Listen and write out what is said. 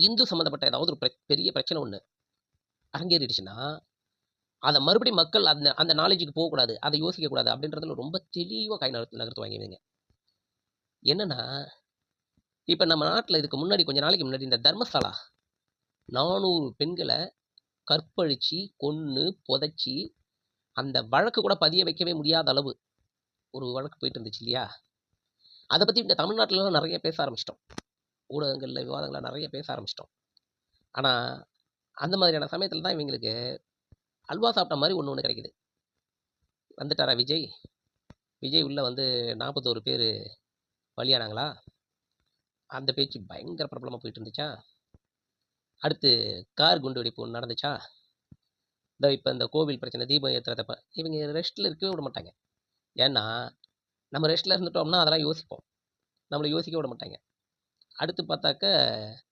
இந்து சம்மந்தப்பட்ட ஏதாவது ஒரு பிர- பெரிய பிரச்சனை ஒன்று அரங்கேறிடுச்சுன்னா அதை மறுபடியும் மக்கள் அந்த அந்த நாலேஜுக்கு போகக்கூடாது அதை யோசிக்கக்கூடாது அப்படின்றதுல ரொம்ப தெளிவாக கை நகர்த்து நகர்த்து இவங்க என்னென்னா இப்போ நம்ம நாட்டில் இதுக்கு முன்னாடி கொஞ்ச நாளைக்கு முன்னாடி இந்த தர்மசாலா நானூறு பெண்களை கற்பழித்து கொன்று புதைச்சி அந்த வழக்கு கூட பதிய வைக்கவே முடியாத அளவு ஒரு வழக்கு போயிட்டு இருந்துச்சு இல்லையா? அதை பற்றி இந்த தமிழ்நாட்டிலலாம் நிறைய பேச ஆரம்பிச்சிட்டோம். ஊடகங்களில் விவாதங்களில் நிறைய பேச ஆரம்பிச்சிட்டோம். ஆனால் அந்த மாதிரியான சமயத்தில் தான் இவங்களுக்கு அல்வா சாப்பிட்ட மாதிரி ஒன்று ஒன்று கிடைக்குது. வந்துட்டாரா விஜய்? விஜய் உள்ளே வந்து நாற்பத்தோரு பேர் பலியானாங்களா? அந்த பேச்சு பயங்கர பிரபலமாக போயிட்டு இருந்துச்சா அடுத்து கார் குண்டு வெடிப்பு ஒன்று நடந்துச்சா? இந்த இப்போ இந்த கோவில் பிரச்சனை தீபம் ஏற்றுறதப்ப இவங்க ரெஸ்ட்டில் இருக்கவே விட மாட்டாங்க. ஏன்னா நம்ம ரெஸ்ட்டில் இருந்துட்டோம்னா அதெல்லாம் யோசிப்போம். நம்மளை யோசிக்க விட மாட்டாங்க. அடுத்து பார்த்தாக்க